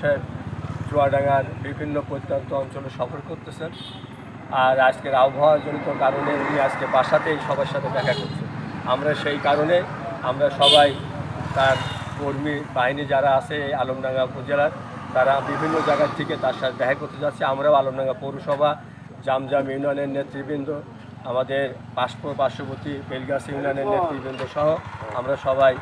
সাহেব, চুয়াডাঙ্গার বিভিন্ন প্রত্যন্ত অঞ্চলে সফর করতেছেন। আর আজকের আবহাওয়াজনিত কারণে উনি আজকে বাসাতেই সবার সাথে দেখা করছেন আমরা সেই কারণে আমরা সবাই তার কর্মী বাহিনী যারা আছে এই আলমডাঙ্গা উপজেলার, তারা বিভিন্ন জায়গার থেকে তার সাথে দেখা করতে যাচ্ছে। আমরাও আলমডাঙ্গা পৌরসভা, জামজাম ইউনিয়নের নেতৃবৃন্দ আমাদের পার্শ্ব পার্শ্ববর্তী বেলগাছ ইউনিয়নের নেতৃবৃন্দ সহ আমরা সবাই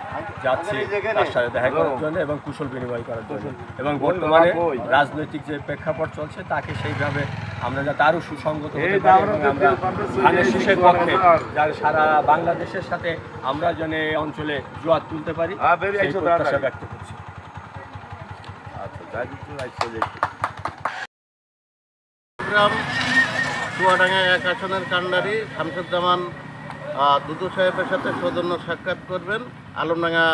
যাচ্ছি তার সাথে দেখা করার জন্য এবং কুশল বিনিময় করার জন্য। এবং বর্তমানে রাজনৈতিক যে প্রেক্ষাপট চলছে তাকে সেইভাবে আমরা যাতে আরও সুসংগত হতে পারি আমরা ধানের শীষের পক্ষে যার সারা বাংলাদেশের সাথে আমরা যেন এই অঞ্চলে জোয়ার তুলতে পারি সেই প্রত্যাশা ব্যক্ত করছি। আচ্ছা চুয়াডাঙ্গা এক আসনের কান্ডারি শামসুজ্জামান দুদু সাহেবের সাথে সৌজন্য সাক্ষাৎ করবেন। আলমডাঙ্গা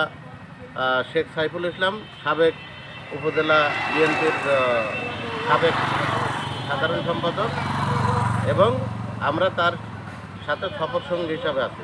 শেখ সাইফুল ইসলাম, সাবেক উপজেলা বিএনপির সাবেক সাধারণ সম্পাদক এবং আমরা তার সাথে সফর সঙ্গী হিসাবে আছি।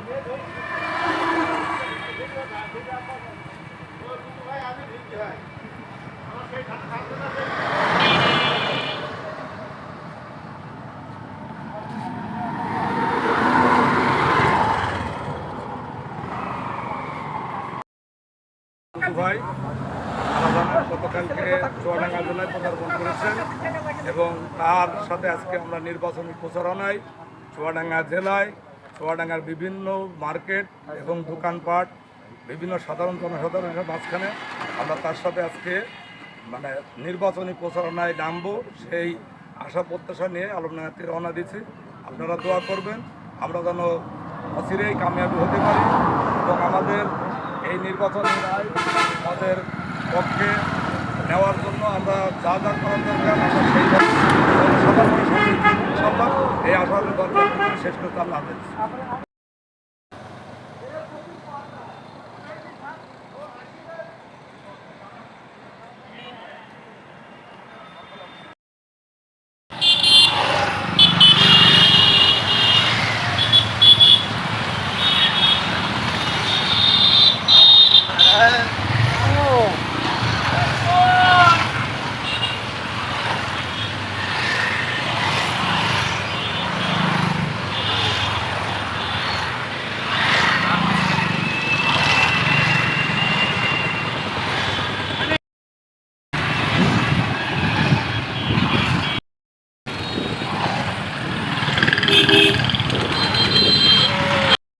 ভাই গতকালকে চুয়াডাঙ্গা জেলায় পদার্পণ করেছেন এবং তার সাথে আজকে আমরা নির্বাচনী প্রচারণায় চুয়াডাঙ্গা জেলায়, চুয়াডাঙ্গার বিভিন্ন মার্কেট এবং দোকানপাট, বিভিন্ন সাধারণ জনসাধারণের মাঝখানে আমরা তার সাথে আজকে মানে নির্বাচনী প্রচারণায় নামবো সেই আশা প্রত্যাশা নিয়ে আলমডাঙ্গাতে রওনা দিচ্ছি আপনারা দোয়া করবেন, আমরা যেন অচিরেই কামিয়াবি হতে পারি এবং আমাদের এই নির্বাচনের রায় আমাদের পক্ষে নেওয়ার জন্য আমরা যা যা করার দরকার, আমরা সেই জনসাধারণের এই আশাবাদের দরকার শেষ করতে আল্লাহ الله